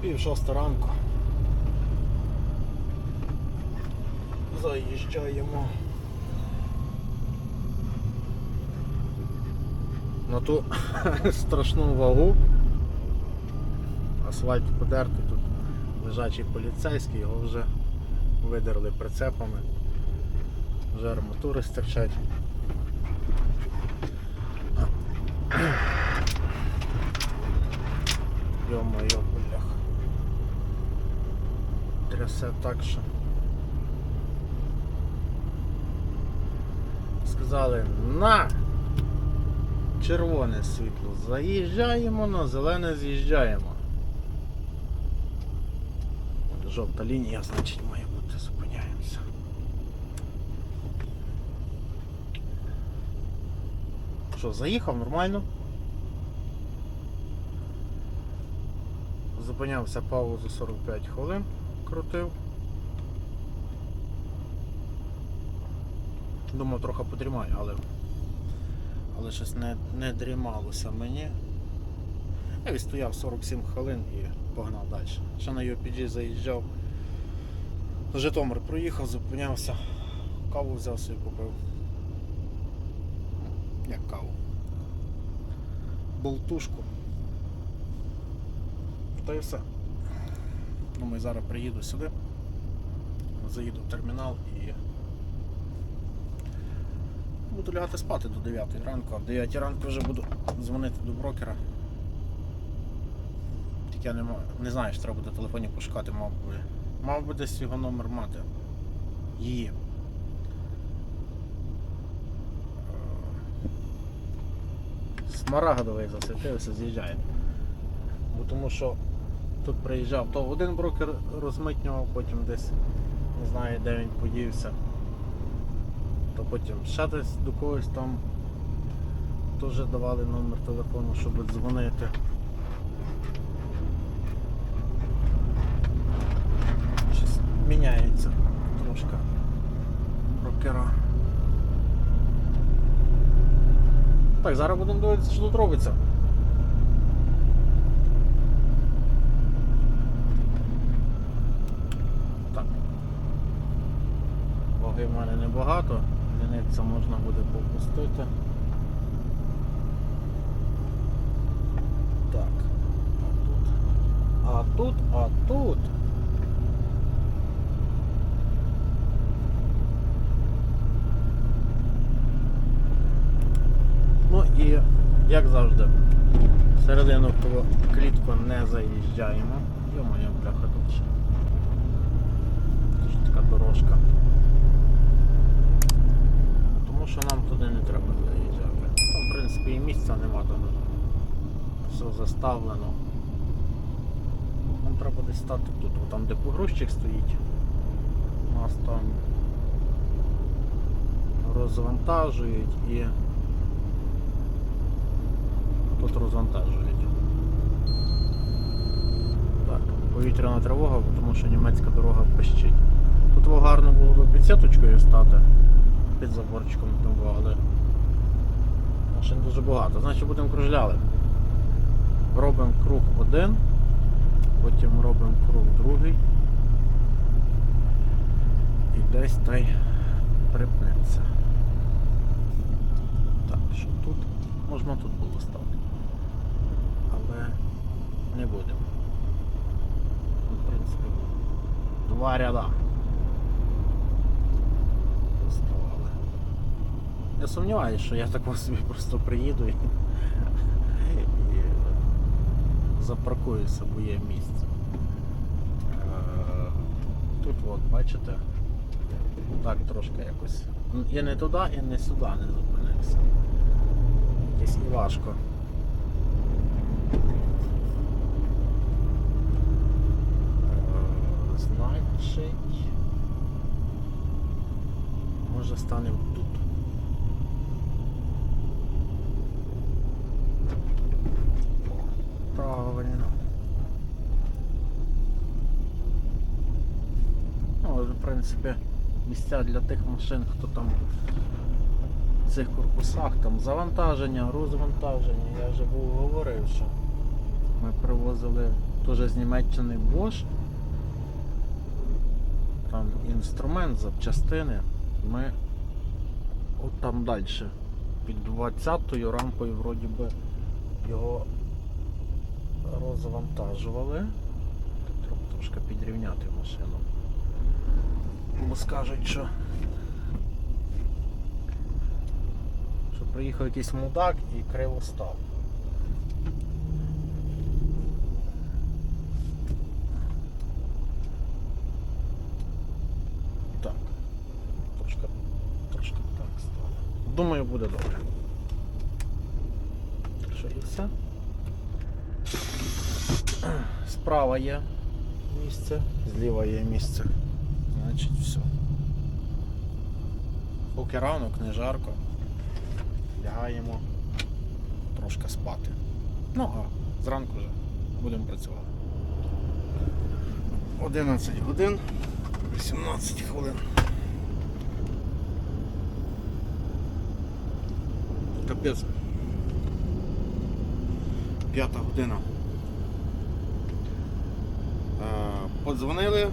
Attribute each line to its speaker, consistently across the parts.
Speaker 1: Пів шоста ранку. Заїжджаємо на ту страшну вагу. Асфальт подертий, тут лежачий поліцейський, його вже видерли прицепами. Вже арматури стирчать. Йо-моє. Трясе так, що. Сказали на! Червоне світло. Заїжджаємо, на зелене з'їжджаємо. Жовта лінія, значить, має бути, зупиняємося. Що, заїхав нормально? Зупинявся паузу 45 хвилин, крутив. Думав трохи подрімаю, але але щось не, не дрімалося мені. Я відстояв 47 хвилин і погнав далі. Ще на UPG заїжджав. Житомир проїхав, зупинявся, каву взяв собі купив. Як каву. Болтушку. Та і все. Думаю, зараз приїду сюди, заїду в термінал і буду лягати спати до 9 ранку, а в 9 ранку вже буду дзвонити до брокера. Тільки я не, не знаю, що треба буде в телефоні пошукати, мав би. Мав би десь його номер мати. Її. Е, Смарагдовий засвітився, з'їжджає. Бо тому що тут приїжджав, то один брокер розмитнював, потім десь не знаю де він подівся. То потім ще десь до когось там теж давали номер телефону, щоб дзвонити. Щось міняється трошки брокера. Так, зараз будемо дивитися, що тут робиться. Так. Ваги в мене небагато, одиниця можна буде попустити. Так. А тут, а тут. Ну і як завжди, всередину клітку не заїжджаємо. Йо-моє, бляха тут ще. Тут така дорожка. Тому що нам туди не треба заїжджати. Там, в принципі, і місця нема там. Все заставлено. Нам треба десь стати тут, там де погрузчик стоїть. Нас там розвантажують і тут розвантажують. Так, повітряна тривога, тому що німецька дорога пищить. Тут гарно було б під сіточкою стати, під заборчиком тому, але машин дуже багато. Значить будемо кружляли. Робимо круг один, потім робимо круг другий. І десь та припнеться. Так, що тут? Можна тут було стати. Але не будемо. В принципі, два ряда. Я сумніваюся, що я такого собі просто приїду і, і запаркуюся, бо є місце. Е, Тут от, бачите, так трошки якось. Я не туди і не сюди не зупинився. Якось і важко. Е, Значить. Може станемо тут. Правильно. Ну, в принципі, місця для тих машин, хто там в цих корпусах, там завантаження, розвантаження. Я вже був говорив, що ми привозили теж з Німеччини Bosch. Там інструмент, запчастини. Ми от там далі. Під 20-ю рампою вроді би його розвантажували. Треба трошки підрівняти машину. Бо скажуть, що що приїхав якийсь мудак і криво став. Так. Трошки, трошки так стало. Думаю, буде добре. Що і все. Справа є місце, зліва є місце. Значить все. Поки ранок, не жарко. Лягаємо трошки спати. Ну, а зранку вже будемо працювати. 11 годин, 18 хвилин. Капець. П'ята година. Е, Подзвонили,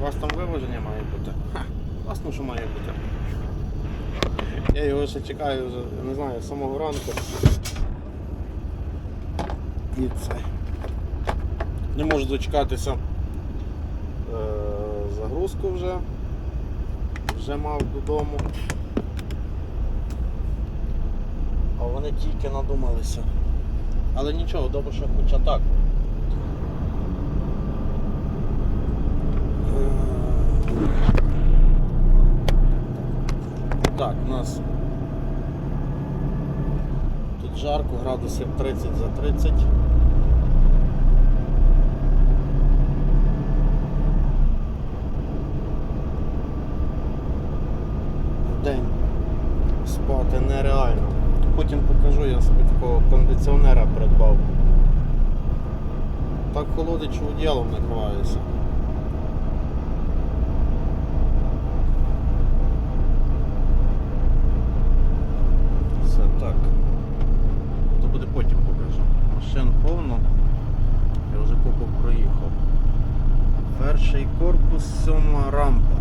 Speaker 1: у вас там виваження має бути. Ха, власно, що має бути. Я його ще чекаю вже, не знаю, з самого ранку. І це. Не можу дочекатися е, загрузку вже. Вже мав додому. А вони тільки надумалися. Але нічого, добре, що хоча. Так, у нас тут жарко, градусів 30 за 30. День спати нереально. Потім покажу, я собі кондиціонера придбав. Так холодить, що одіялом накриваюся. Все так. То буде потім покажу. Машин повно. Я вже купу проїхав. Перший корпус, сьома рампа.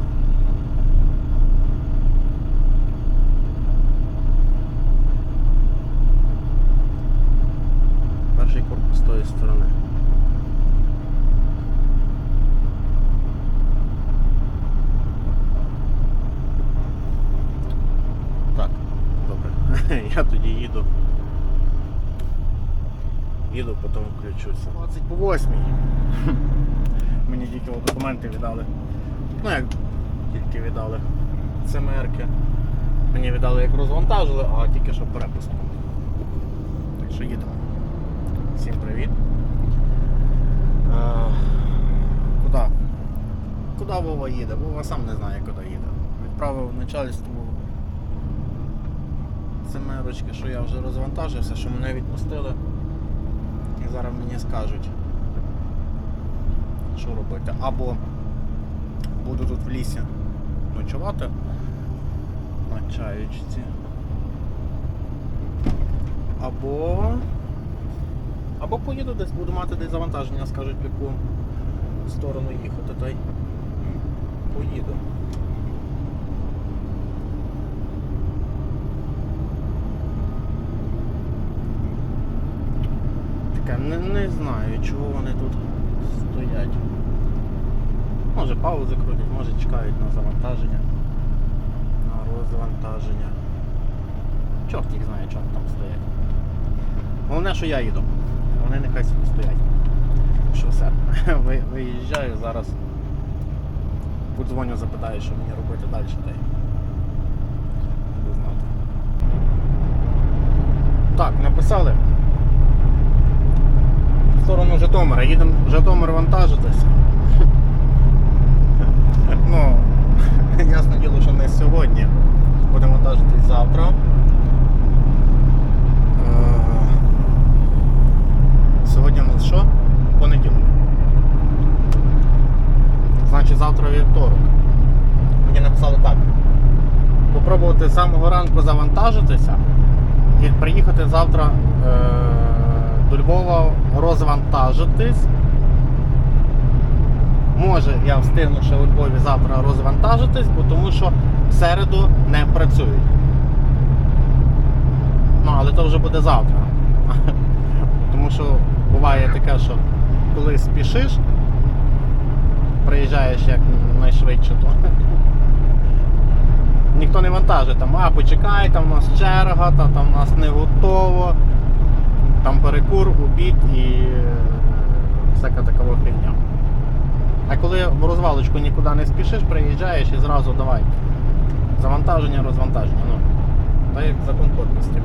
Speaker 1: Перший корпус з тої сторони. Так, добре. Я тоді їду. Їду, потім включуся. 20 по 8. Мені тільки документи віддали. Ну як тільки віддали. ЦМРки. Мені віддали як розвантажили, а тільки що перепуск. Так що їдемо. Всім привіт. Е, Куди? Куди Вова їде? Вова сам не знає, куди їде. Відправив начальству семерочки, що я вже розвантажився, що мене відпустили. І зараз мені скажуть, що робити. Або буду тут в лісі ночувати на чаючці. Або. Або поїду десь, буду мати десь завантаження, скажуть в яку сторону їхати, та й поїду. Таке, не, не знаю, чого вони тут стоять. Може паузи крутять, може чекають на завантаження. На розвантаження. Чорт їх знає, чому там стоять. Головне, що я їду. Вони нехай собі стоять. Що все. Ви- Виїжджаю зараз. Подзвоню, запитаю, що мені робити далі. Та й буду знати. Так, написали. Сторону Житомира. Їдемо в Житомир вантажитися. Ну, ясне діло, що не сьогодні. Будемо вантажитись завтра. Е, Сьогодні у нас що? Понеділок. Значить завтра вівторок. Мені написали так. Попробувати з самого ранку завантажитися і приїхати завтра е, до Львова розвантажитись може я встигну ще у Львові завтра розвантажитись, бо тому що в середу не працюють. Ну, але то вже буде завтра. Тому що буває таке, що коли спішиш, приїжджаєш як найшвидше, то ніхто не вантажить там, а почекай, там у нас черга, та там у нас не готово, там перекур, обід і е, всяка така фігня. А коли в розвалочку нікуди не спішиш, приїжджаєш і зразу давай. Завантаження, розвантаження. Ну, та як закон плотності.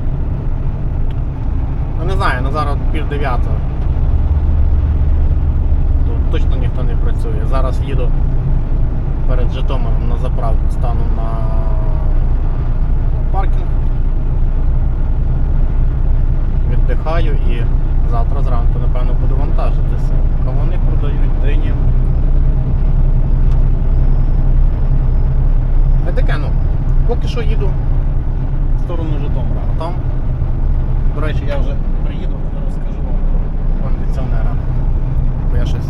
Speaker 1: Ну не знаю, ну зараз пів дев'ятого. Тут точно ніхто не працює. Зараз їду перед Житомиром на заправку, стану на паркінг. Віддихаю і завтра зранку, напевно, буду вантажитися. А вони продають дині. Та таке, ну, поки що їду в сторону Житомира, а там, до речі, я вже приїду, розкажу вам про кондиціонера. Бо я щось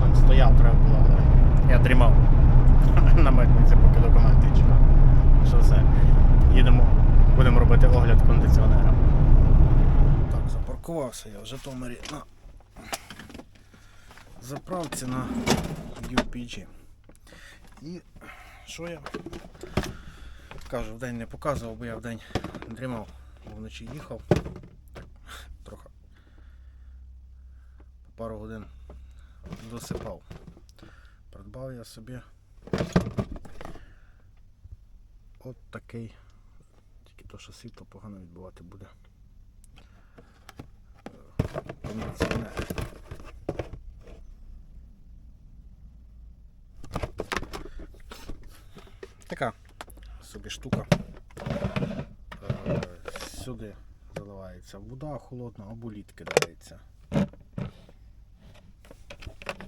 Speaker 1: там стояв, треба було, але я дрімав на митниці, поки документи чекав. Що все. Їдемо, будемо робити огляд кондиціонера. Запаркувався я в Житомирі на заправці на UPG. І що я кажу, вдень не показував, бо я вдень дрімав, бо вночі їхав. Трохи по пару годин досипав. Придбав я собі от такий, тільки то, що світло погано відбувати буде. Кондиціонер. Така собі штука. Е, Сюди заливається вода холодна або лід кидається.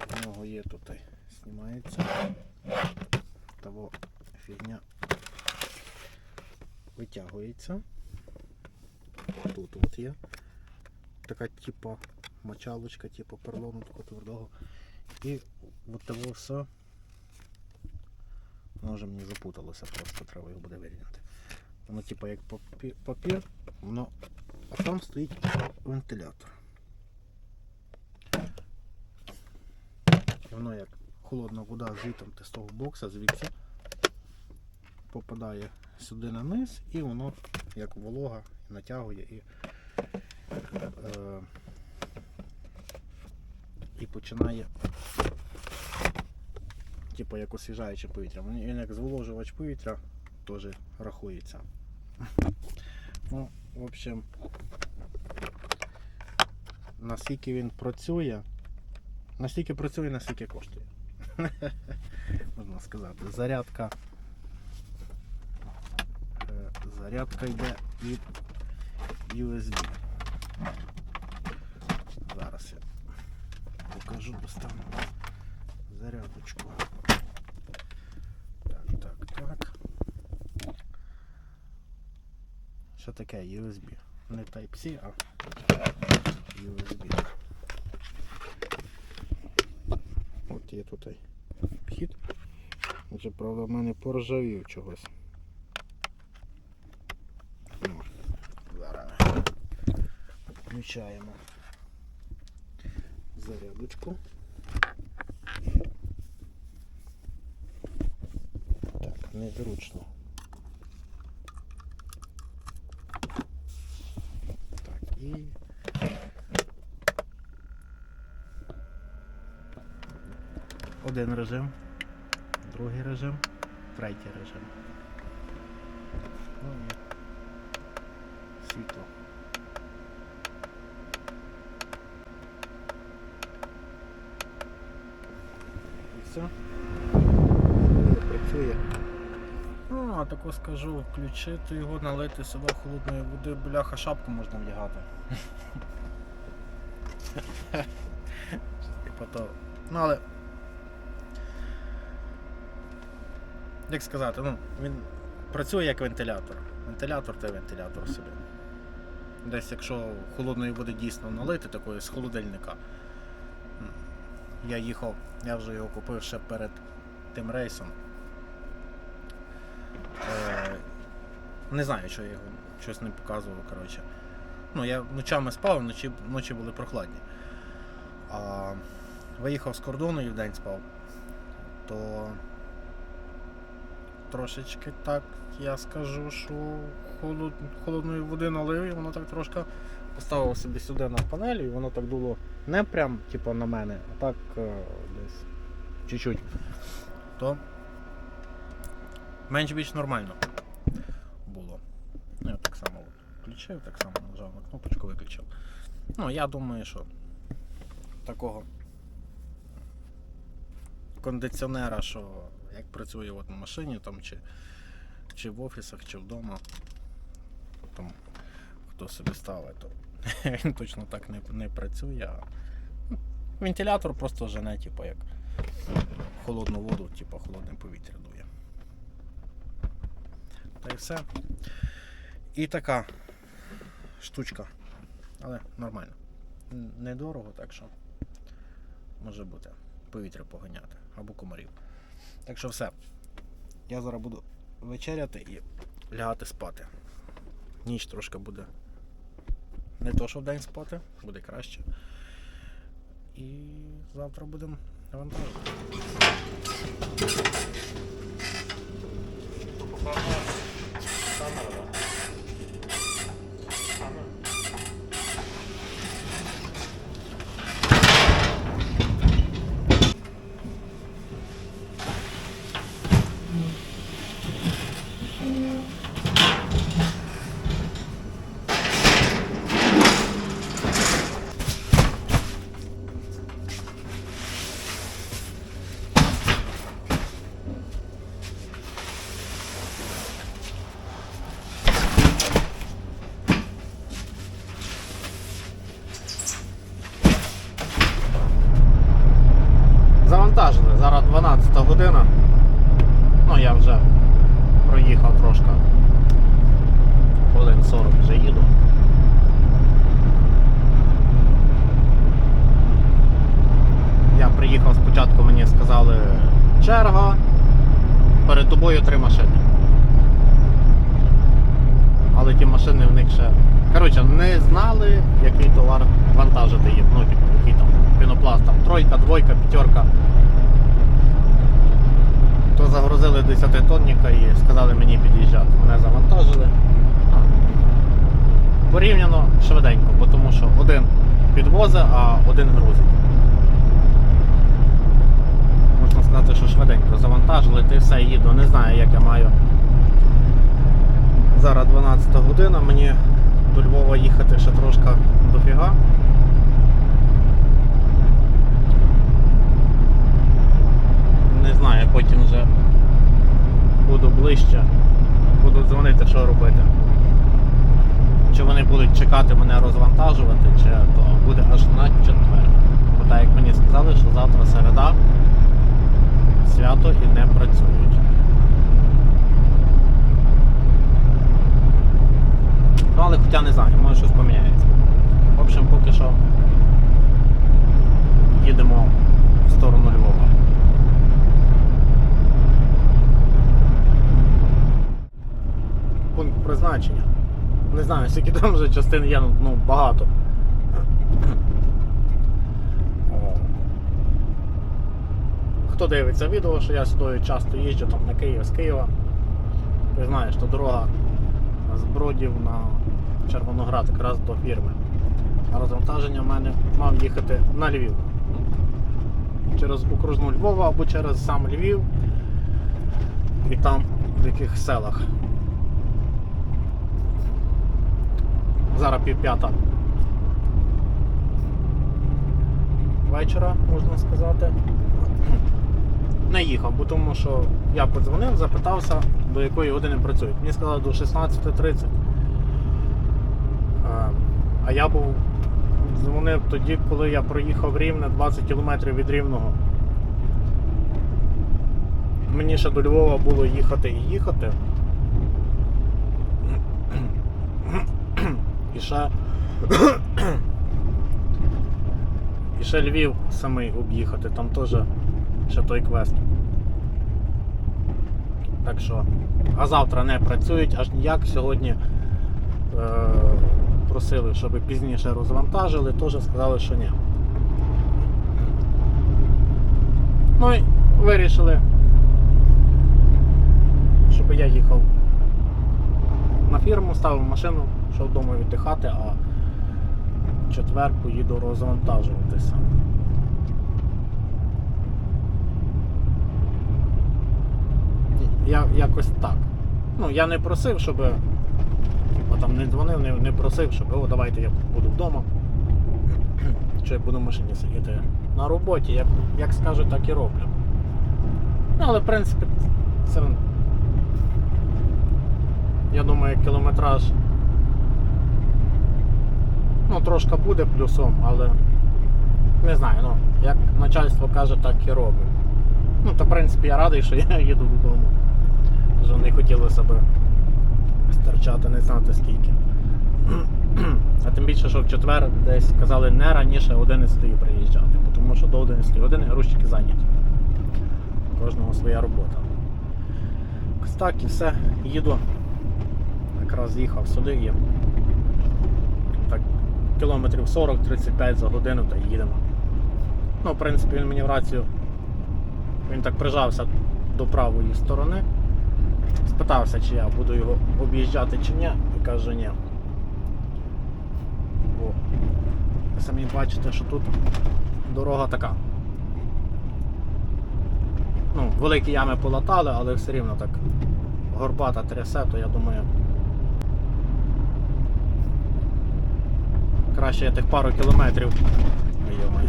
Speaker 1: В нього є тут і знімається. Того фігня витягується. Тут от є така типа мочалочка, типу перлону такого твердого. І от того все. Воно вже мені запуталося, просто треба його буде вирівняти. Воно типу як папір, воно, а там стоїть вентилятор. І воно як холодна вода звітом того бокса, звідси попадає сюди на низ і воно як волога натягує і, е, і починає типу як освіжаюче повітря. Він як зволожувач повітря теж рахується. Ну, в общем, наскільки він працює, настільки працює, наскільки коштує. Можна сказати. Зарядка. е, Зарядка йде від USB. Зараз я покажу, достану зарядочку. Так, так, так. Що таке USB? Не Type-C, а USB. От є тут вхід. Вже, правда, в мене поржавів чогось. Ну, Зараз включаємо зарядочку. Так, незручно. Так, і. Один режим, другий режим, третій режим. Ну світло. Все. Працює. Ну, а тако скажу, включити його, налити сюди холодної води, бляха, шапку можна вдягати. Ну але. Як сказати, ну, він працює як вентилятор. Вентилятор це вентилятор собі. Десь якщо холодної води дійсно налити такої з холодильника, я їхав, я вже його купив ще перед тим рейсом. Е, не знаю, що я його щось не показував, коротше. Ну, я ночами спав, вночі, ночі були прохладні. А виїхав з кордону і вдень спав, то трошечки так я скажу, що холод, холодної води налив і воно так трошки поставив собі сюди на панелі, і воно так дуло не прям типу, на мене, а так е, десь чуть-чуть. То менш-більш нормально було. Ну, я так само включив, так само нажав на кнопочку виключив. Ну, я думаю, що такого кондиціонера, що як працює от на машині, там, чи, чи в офісах, чи вдома, там хто собі ставить, то він точно так не, не працює. Ну, вентилятор просто жене, типу, як холодну воду, типу холодне повітря дує. Та й все. І така штучка. Але нормально. Недорого, так що може бути повітря поганяти або комарів. Так що все. Я зараз буду вечеряти і лягати спати. Ніч трошки буде не то, що вдень спати, буде краще. І завтра будемо навантажувати. Завантажили, 50 і сказали мені під'їжджати. Мене завантажили. Порівняно швиденько, бо тому що один підвозить, а один грузить. Можна сказати, що швиденько завантажили, ти все їду, не знаю, як я маю. Зараз 12 година, мені до Львова їхати ще трошки дофіга. Не знаю, потім вже буду ближче, буду дзвонити, що робити. Чи вони будуть чекати мене розвантажувати, чи то буде аж на четвер. Бо так як мені сказали, що завтра середа, свято і не працюють. Ну, але хоча не знаю, може щось поміняється. В общем, поки що їдемо в сторону Львова. Пункт призначення. Скільки там вже частин є, ну багато. Хто дивиться відео, що я сюди часто їжджу там на Київ з Києва. Ти знаєш, що дорога з Бродів на Червоноград якраз до фірми. А розвантаження в мене мав їхати на Львів. Через окружну Львова або через сам Львів. І там в яких селах. Зараз пів. Вечора, можна сказати. Не їхав, бо тому що я подзвонив, запитався, до якої години працюють. Мені сказали до 16.30. А, А я був дзвонив тоді, коли я проїхав рівне 20 км від рівного. Мені ще до Львова було їхати і їхати. І ще І ще Львів самий об'їхати, там теж ще той квест. Так що, а завтра не працюють аж ніяк. Сьогодні е, просили, щоб пізніше розвантажили, теж сказали, що ні. Ну і вирішили, щоб я їхав на фірму, ставив машину, йшов вдома віддихати, а в четвер поїду розвантажуватися. Я якось так. Ну, я не просив, щоб. О, там не дзвонив, не, не просив, щоб о, давайте я буду вдома. Чи я буду в машині сидіти на роботі. Як, як скажуть, так і роблю. Ну, але в принципі, це. Я думаю, кілометраж. Ну, трошки буде плюсом, але не знаю, ну, як начальство каже, так і робимо. Ну, то в принципі я радий, що я їду додому. Вже не хотілося б старчати, не знати скільки. А тим більше, що в четвер десь казали не раніше 11 приїжджати, тому що до 11 години грузчики зайняті. У Кожного своя робота. Так і все, їду. Якраз їхав сюди так, кілометрів 40-35 за годину та їдемо. Ну, в принципі, він мені в рацію. Він так прижався до правої сторони. Спитався, чи я буду його об'їжджати чи ні, і каже ні. Бо ви самі бачите, що тут дорога така. Ну, великі ями полатали, але все рівно так горбата трясе, то я думаю. Краще я тих пару кілометрів. Ой,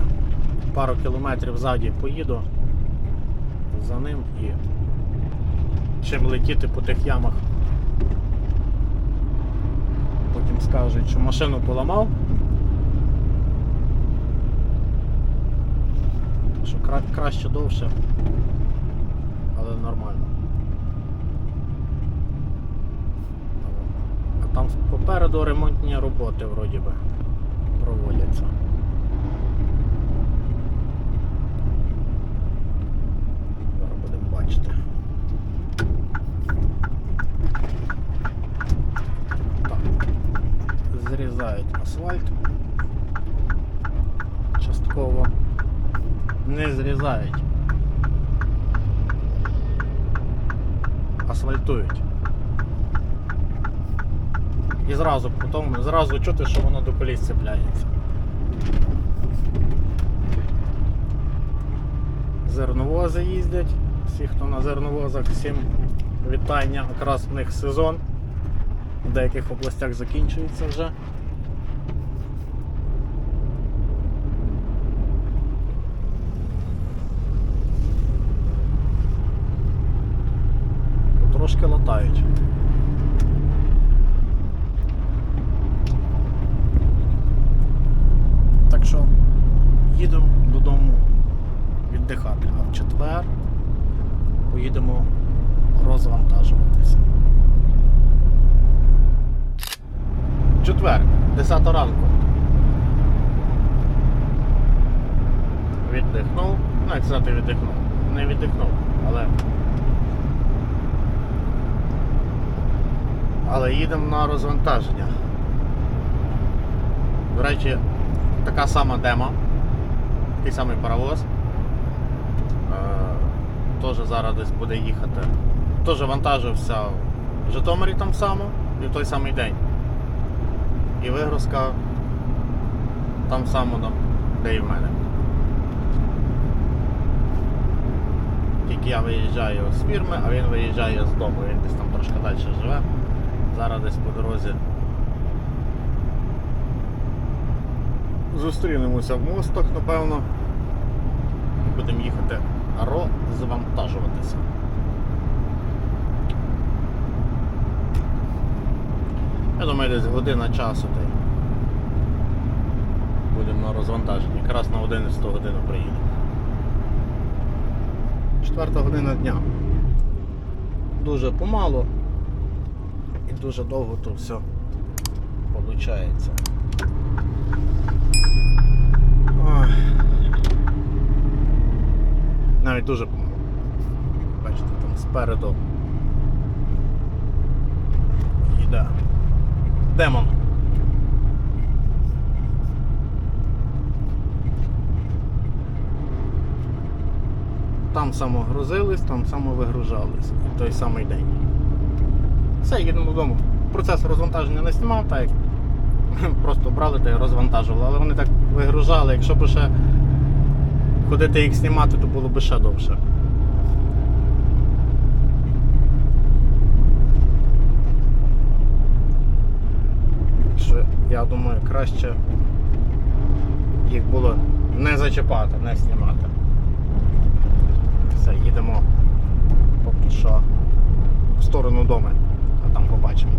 Speaker 1: пару кілометрів ззаді поїду за ним і чим летіти по тих ямах. Потім скажуть, що машину поламав. Що кра- краще довше, але нормально. А там попереду ремонтні роботи вроді би проводяться. Зараз будемо бачити. Так. Зрізають асфальт. Частково не зрізають. Асфальтують. І зразу потім зразу чути, що воно до коліс цепляється. Зерновози їздять. Всі, хто на зерновозах, всім вітання. Якраз в них сезон. В деяких областях закінчується вже. Трошки латають. Так що їдемо додому віддихати, а в четвер поїдемо розвантажуватися. Четвер, 10 ранку. Віддихнув. Ну, як сказати, віддихнув. Не віддихнув, але. Але їдемо на розвантаження. До речі, така сама дема, такий самий паровоз. Е, Теж зараз десь буде їхати. Теж вантажився в Житомирі там само і в той самий день. І вигрузка там само, де і в мене. Тільки я виїжджаю з фірми, а він виїжджає з дому, він десь там трошки далі живе. Зараз десь по дорозі Зустрінемося в мостах, напевно. Будемо їхати розвантажуватися. Я думаю, десь година часу та будемо на розвантаженні. Якраз на 11 годину приїдемо. Четверта година дня. Дуже помало і дуже довго то все виходить. Ой. Навіть дуже помалу. Бачите, там спереду. Іде. Демон. Там самогрузились, там самовигружались. В той самий день. Все, їдемо додому. Процес розвантаження не знімав, так як просто брали та й розвантажували. Але вони так вигружали, якщо б ще ходити їх знімати, то було б ще довше. Що я думаю, краще їх було не зачіпати, не знімати. Все, їдемо поки що в сторону дому, а там побачимо.